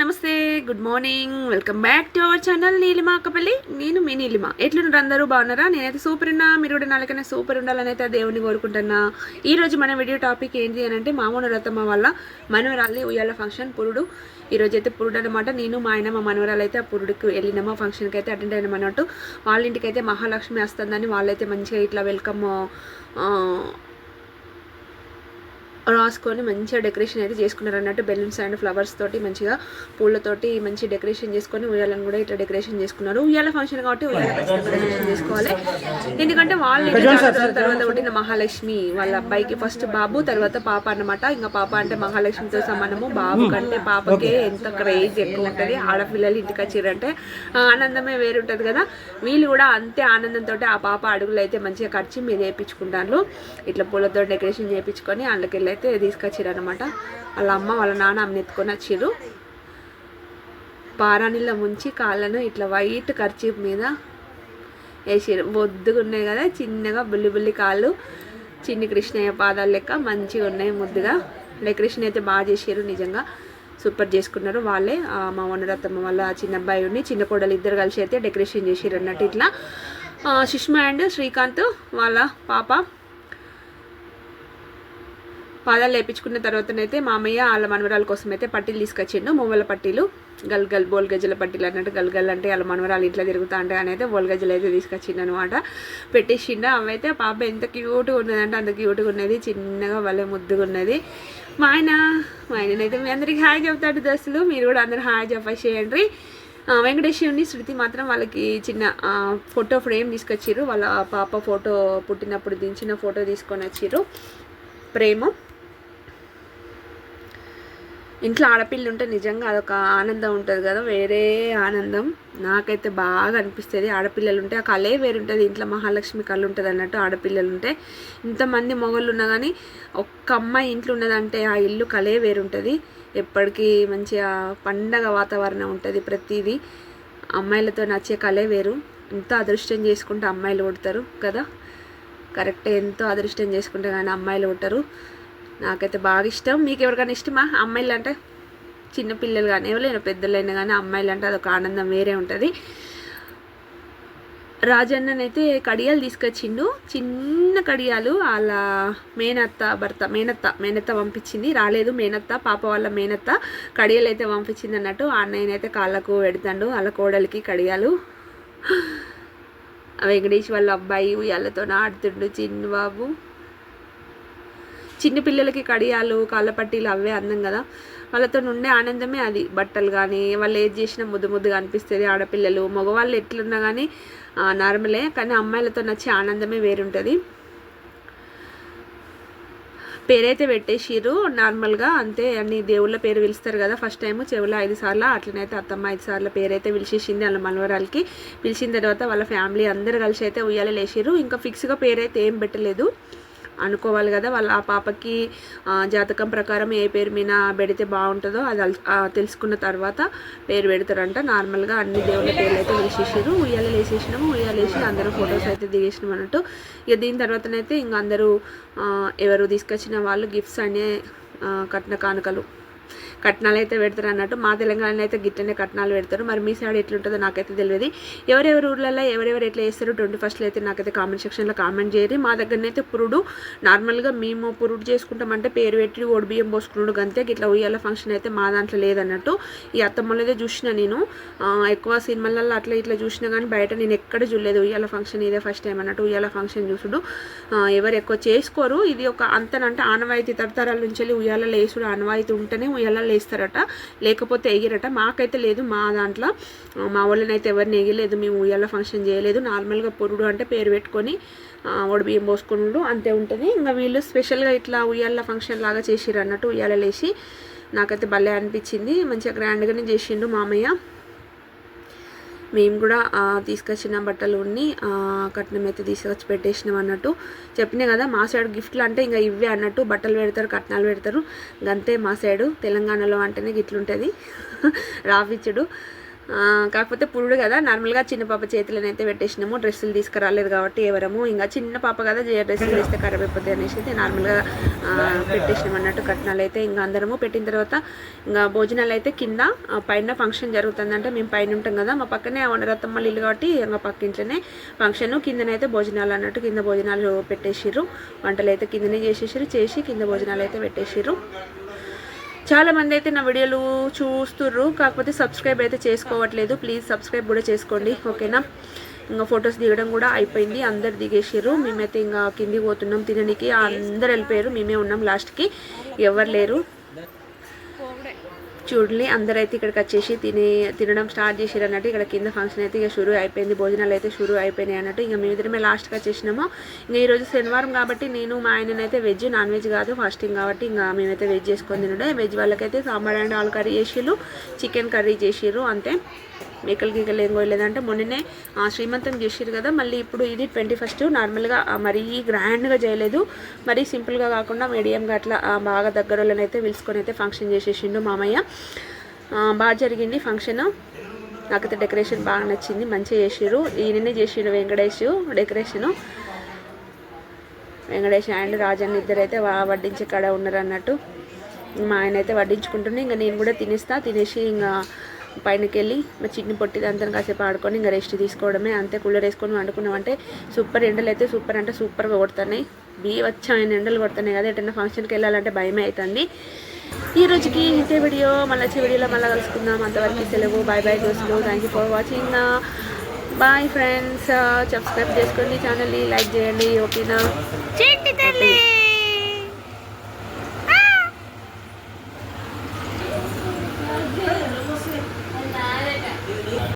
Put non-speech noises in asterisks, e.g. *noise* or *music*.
నమస్తే good morning welcome back to our channel Neelima Akkapalli నేను మీ నీలిమ. ఎట్లున్నారు అందరూ? బాగున్నారా? నేనైతే సూపర్ ఉన్నా. మీరు కూడా నాలుగైనా సూపర్ ఉండాలని అయితే ఆ దేవుని కోరుకుంటున్నా ఈరోజు మన వీడియో టాపిక్ ఏంటి అని అంటే మామూలు రతమ్మ వల్ల మనవరాలి ఉయ్యాల ఫంక్షన్ పురుడు. ఈ రోజు అయితే పురుడు అనమాట నేను మా ఆయన మా మనవరాలు అయితే ఆ పురుడుకి వెళ్ళినాము. ఫంక్షన్కి అయితే అటెండ్ అయినాం అన్నట్టు వాళ్ళ ఇంటికి అయితే మహాలక్ష్మి వస్తుందని వాళ్ళైతే మంచిగా ఇట్లా వెల్కమ్ రాసుకొని మంచిగా డెకరేషన్ అయితే చేసుకున్నారు అన్నట్టు బెలూన్స్ అండ్ ఫ్లవర్స్ తోటి మంచిగా పూలతోటి మంచి డెకరేషన్ చేసుకొని ఉయ్యాలను కూడా ఇట్లా డెకరేషన్ చేసుకున్నారు. ఉయ్యాల ఫంక్షన్ కాబట్టి ఉయ్యాల డెకరేషన్ చేసుకోవాలి. ఎందుకంటే వాళ్ళు తర్వాత పుట్టిన మహాలక్ష్మి వాళ్ళ అబ్బాయికి ఫస్ట్ బాబు తర్వాత పాప అన్నమాట. ఇంకా పాప అంటే మహాలక్ష్మితో సమానము. బాబు కంటే పాపకే ఎంత క్రేజ్ ఎక్కువ ఉంటుంది. ఆడపిల్లలు ఇంటికి వచ్చిరంటే ఆనందమే వేరుంటుంది కదా. వీళ్ళు కూడా అంతే ఆనందంతో ఆ పాప అడుగులు అయితే మంచిగా ఖర్చు మీద వేయించుకుంటారు ఇట్లా పూలతో డెకరేషన్ చేయించుకొని అందుకెళ్ళి అయితే తీసుకొచ్చారు అనమాట వాళ్ళ అమ్మ వాళ్ళ నాన్న అమ్మని ఎత్తుకొని వచ్చిర్రు. పారాణిలో ముంచి కాళ్ళను ఇట్లా వైట్ కర్చీప్ మీద వేసారు బొద్దుగా ఉన్నాయి కదా చిన్నగా బుల్లి బుల్లి కాళ్ళు. చిన్ని కృష్ణయ్య పాదాలు లెక్క మంచిగా ఉన్నాయి ముద్దుగా. డెకరేషన్ అయితే బాగా చేసారు నిజంగా. సూపర్ చేసుకున్నారు వాళ్ళే. మా వనరత్మ వాళ్ళ చిన్న అబ్బాయి ఉండి చిన్న కోడలు ఇద్దరు కలిసి అయితే డెకరేషన్ చేసారు అన్నట్టు ఇట్లా. సుష్మా అండ్ శ్రీకాంత్ వాళ్ళ పాప. పాదాలు లేపించుకున్న తర్వాతనైతే మామయ్య వాళ్ళ మనవరాల కోసం అయితే పట్టీలు తీసుకొచ్చిండు. మువ్వల పట్టీలు గల్ గల్ బోల్ గజ్జల పట్టీలు అన్నట్టు గల్ గల్ అంటే వాళ్ళ మనవరాలు ఇంట్లో తిరుగుతా అంటే అనేది బోల్ గజ్జలు అయితే తీసుకొచ్చిండు అనమాట పెట్టేసిండు. అవైతే పాప ఎంత క్యూట్గా ఉన్నదంటే అంత క్యూట్గా ఉన్నది. చిన్నగా భలే ముద్దుగా ఉన్నది. మా ఆయన మా ఆయననైతే మీ అందరికి హాయ్ చెప్తాడు దశలు మీరు కూడా అందరు హాయ్ చెప్పేసేయండి. ఆ, వెంకటేశ్వరుని శృతి మాత్రం వాళ్ళకి చిన్న ఫోటో ఫ్రేమ్ తీసుకొచ్చారు వాళ్ళ పాప ఫోటో పుట్టినప్పుడు దించిన ఫోటో తీసుకొని వచ్చారు ప్రేమ. ఇంట్లో ఆడపిల్లు ఉంటే నిజంగా అదొక ఆనందం ఉంటుంది కదా వేరే ఆనందం. నాకైతే బాగా అనిపిస్తుంది. ఆడపిల్లలు ఉంటే ఆ కళే వేరుంటుంది. ఇంట్లో మహాలక్ష్మి కళ ఉంటుంది అన్నట్టు ఆడపిల్లలు ఉంటే. ఇంతమంది మొగళ్ళు ఉన్నా కానీ ఒక్క అమ్మాయి ఇంట్లో ఉన్నదంటే ఆ ఇల్లు కళే వేరుంటుంది. ఎప్పటికీ మంచిగా పండగ వాతావరణం ఉంటుంది ప్రతిదీ. అమ్మాయిలతో నచ్చే కళే వేరు. ఎంతో అదృష్టం చేసుకుంటే అమ్మాయిలు కొడతారు కదా. కరెక్ట్ ఎంతో అదృష్టం చేసుకుంటే కానీ అమ్మాయిలు కొట్టరు. నాకైతే బాగా ఇష్టం. మీకు ఎవరికైనా ఇష్టమా? అమ్మాయిలు అంటే చిన్న పిల్లలు కానీ ఎవరైనా పెద్దలైనా కానీ అమ్మాయిలు అంటే అదొక ఆనందం వేరే ఉంటుంది. రాజన్ననైతే కడియాలు తీసుకొచ్చిండు. చిన్న కడియాలు వాళ్ళ మేనత్త భర్త మేనత్త మేనత్త పంపించింది. రాలేదు మేనత్త పాప వాళ్ళ మేనత్త కడియాలు అయితే పంపించింది అన్నట్టు ఆ అన్నయ్యనైతే కాళ్ళకు పెడతాడు. వాళ్ళ కోడలికి కడియాలు. వెంకటేష్ వాళ్ళ అబ్బాయి ఉయ్యాలతో ఆడుతుండు చిన్న బాబు చిన్న పిల్లలకి కడియాలు కాళ్ళ పట్టీలు అవే అందం కదా. వాళ్ళతో ఉండే ఆనందమే అది. బట్టలు కానీ వాళ్ళు ఏది చేసినా ముద్దు ముద్దుగా అనిపిస్తుంది. ఆడపిల్లలు మగవాళ్ళు ఎట్లున్నా కానీ నార్మలే. కానీ అమ్మాయిలతో నచ్చే ఆనందమే వేరుంటుంది. పేరైతే పెట్టేసిరు నార్మల్గా అంతే. అన్ని దేవుళ్ళ పేరు పిలుస్తారు కదా. ఫస్ట్ టైం చెవులో ఐదు సార్లు అట్లనైతే అత్తమ్మ ఐదు సార్లు పేరైతే పిలిచేసింది వాళ్ళ మనవరాలకి. పిలిచిన తర్వాత వాళ్ళ ఫ్యామిలీ అందరు కలిసి అయితే ఉయ్యాల లేచిర్రు ఇంకా ఫిక్స్గా పేరైతే ఏం పెట్టలేదు. అనుకోవాలి కదా. వాళ్ళ ఆ పాపకి జాతకం ప్రకారం ఏ పేరు మీద పెడితే బాగుంటుందో అది తెలుసుకున్న తర్వాత పేరు పెడతారంట. నార్మల్గా అన్ని దేవుళ్ళ పేర్లు అయితే వేసేసారు ఉయ్యాలు వేసేసినాము. ఉయ్యాలు వేసి అందరూ ఫొటోస్ అయితే దిగేసినాం అన్నట్టు. ఇక దీని తర్వాతనైతే ఇంకా అందరూ ఎవరు తీసుకొచ్చిన వాళ్ళు గిఫ్ట్స్ అనే కట్న కానుకలు. కట్నాలు అయితే పెడతారు అన్నట్టు. మా తెలంగాణలో అయితే గిట్టనే కట్నాలు పెడతారు. మరి మీ సైడ్ ఎట్లుంటుందో నాకైతే తెలియదు. ఎవరెవరి ఊర్లలో ఎవరెవరు ఎట్లా చేస్తారు ట్వంటీ ఫస్ట్లో అయితే నాకైతే కామెంట్ సెక్షన్లో కామెంట్ చేయరు మా దగ్గరనైతే పురుడు నార్మల్గా మేము పురుడు చేసుకుంటామంటే పేరు పెట్టి ఓడి బియ్యం పోసుకున్నాడు అంతే ఇట్లా ఉయ్యాల ఫంక్షన్ అయితే మా దాంట్లో లేదన్నట్టు. ఈ అత్తమ్మలదే చూసిన నేను. ఎక్కువ సినిమాలలో అట్లా ఇట్లా చూసినా కానీ బయట నేను ఎక్కడ చూడలేదు. ఉయ్యాల ఫంక్షన్ ఇదే ఫస్ట్ టైం అన్నట్టు ఉయ్యాల ఫంక్షన్ చూసుడు. ఎవరు ఎక్కువ చేసుకోరు. ఇది ఒక అంతనంటే ఆనవాయితీ తరతరాల నుంచి వెళ్ళి ఉయ్యాల లేసుడు ఆనవాయితీ ఉంటేనే ఉయ్యాల వేస్తారట. లేకపోతే ఎగిరట. మాకైతే లేదు మా దాంట్లో. మా వాళ్ళనైతే ఎవరిని ఎగిలేదు మేము ఉయ్యాల ఫంక్షన్ చేయలేదు. నార్మల్గా పొరుడు అంటే పేరు పెట్టుకొని ఆ, బియ్యం పోసుకున్నాడు అంతే ఉంటుంది. ఇంకా వీళ్ళు స్పెషల్గా ఇట్లా ఉయ్యాల ఫంక్షన్ లాగా చేసిర్రు అన్నట్టు ఉయ్యాల లేచి నాకైతే భలే అనిపించింది. మంచిగా గ్రాండ్గానే చేసిండు మామయ్య. మేము కూడా తీసుకొచ్చిన బట్టలు ఉన్ని కట్నం అయితే తీసుకొచ్చి పెట్టేసినాం అన్నట్టు. చెప్పినా కదా మా సైడ్ గిఫ్ట్లు అంటే ఇంకా ఇవే అన్నట్టు. బట్టలు పెడతారు కట్నాలు పెడతారు. గంతే మా సైడు. తెలంగాణలో అంటేనే గిట్లుంటుంది. *laughs* రాపిచ్చుడు. కాకపోతే పురుడు కదా నార్మల్గా చిన్న పాప చేతులనైతే పెట్టేసినాము డ్రెస్సులు తీసుకురాలేదు కాబట్టి ఎవరము. ఇంకా చిన్న పాప కదా డ్రెస్సులు వేస్తే ఖరాబ్ అయిపోతుంది అనేసి అయితే నార్మల్గా పెట్టేసినాం అన్నట్టు కట్నాలు అయితే ఇంకా అందరము. పెట్టిన తర్వాత ఇంకా భోజనాలు అయితే కింద పైన ఫంక్షన్ జరుగుతుందంటే మేము పైన ఉంటాం కదా మా పక్కనే రత్తమ్మల ఇల్లు కాబట్టి ఇంకా పక్క ఇంట్లోనే ఫంక్షన్. కిందనైతే భోజనాలు అన్నట్టు కింద భోజనాలు పెట్టేసిర్రు. వంటలు అయితే కిందనే చేసేసారు చేసి కింద భోజనాలు అయితే పెట్టేసిర్రు. చాలా మంది అయితే నా వీడియోలు చూస్తుర్రు కాకపోతే సబ్స్క్రైబ్ అయితే చేసుకోవట్లేదు. ప్లీజ్ సబ్స్క్రైబ్ కూడా చేసుకోండి ఓకేనా? ఇంకా ఫొటోస్ దిగడం కూడా అయిపోయింది అందరు దిగేసారు మేమైతే ఇంకా కిందికి పోతున్నాం తినడానికి అందరు వెళ్ళిపోయారు మేమే ఉన్నాం లాస్ట్కి. ఎవరు లేరు. చూడండి అందరైతే ఇక్కడికి వచ్చేసి తిని తినడం స్టార్ట్ చేసారు అన్నట్టు ఇక్కడ కింద ఫంక్షన్ అయితే ఇక షురూ అయిపోయింది భోజనాలు అయితే షురూ అయిపోయినాయి అన్నట్టు ఇంకా మేమిద్దరమే లాస్ట్గా వచ్చేసినాము. ఇంకా ఈరోజు శనివారం కాబట్టి నేను మా ఆయననైతే వెజ్ నాన్ వెజ్ కాదు ఫాస్టింగ్ కాబట్టి ఇంకా మేమైతే వెజ్ చేసుకొని తినడే. వెజ్ వాళ్ళకైతే సాంబార్ అండ్ ఆలు కర్రీ చేసిర్రు చికెన్ కర్రీ చేసిర్రు అంతే. మేకలు గీకలు ఏం కోయలేదంటే మొన్ననే శ్రీమంతం చేసిర్రు కదా మళ్ళీ ఇప్పుడు ఇది ట్వంటీ ఫస్ట్ నార్మల్గా మరీ గ్రాండ్గా చేయలేదు. మరీ సింపుల్గా కాకుండా మీడియంగా అట్లా బాగా దగ్గర వాళ్ళనైతే పిలుచుకొని అయితే ఫంక్షన్ చేసేసిండు మామయ్య. బాగా జరిగింది ఫంక్షన్. నాకైతే డెకరేషన్ బాగా నచ్చింది మంచిగా చేసిర్రు. ఈయననే చేసిండు వెంకటేష్ డెకరేషను. వెంకటేష్ అండ్ రాజన్ ఇద్దరైతే వడ్డించే కాడ ఉన్నారు అన్నట్టు. మా ఆయన అయితే వడ్డించుకుంటున్నాను ఇంకా నేను కూడా తినేస్తా తినేసి ఇంకా పైనకి వెళ్ళి మా చిన్ని పొట్టి అంతా కాసేపు ఆడుకొని ఇంకా రెస్ట్ తీసుకోవడమే. అంతే కూలర్ వేసుకొని వండుకున్నామంటే సూపర్ ఎండలు అయితే సూపర్ అంటే సూపర్గా కొడుతున్నాయి. బీవచ్చమైన ఎండలు కొడుతున్నాయి కదా ఎటన్నా ఫంక్షన్కి వెళ్ళాలంటే భయమే అవుతుంది ఈ రోజుకి ఇంతే వీడియో. మళ్ళీ వచ్చే వీడియోలో మళ్ళీ కలుసుకుందాం. అంతవరకు సెలవు. బాయ్ బాయ్ దోస్తులు. Thank you for watching bye friends subscribe చేసుకోండి. ఛానల్ని లైక్ చేయండి. ఓకేనా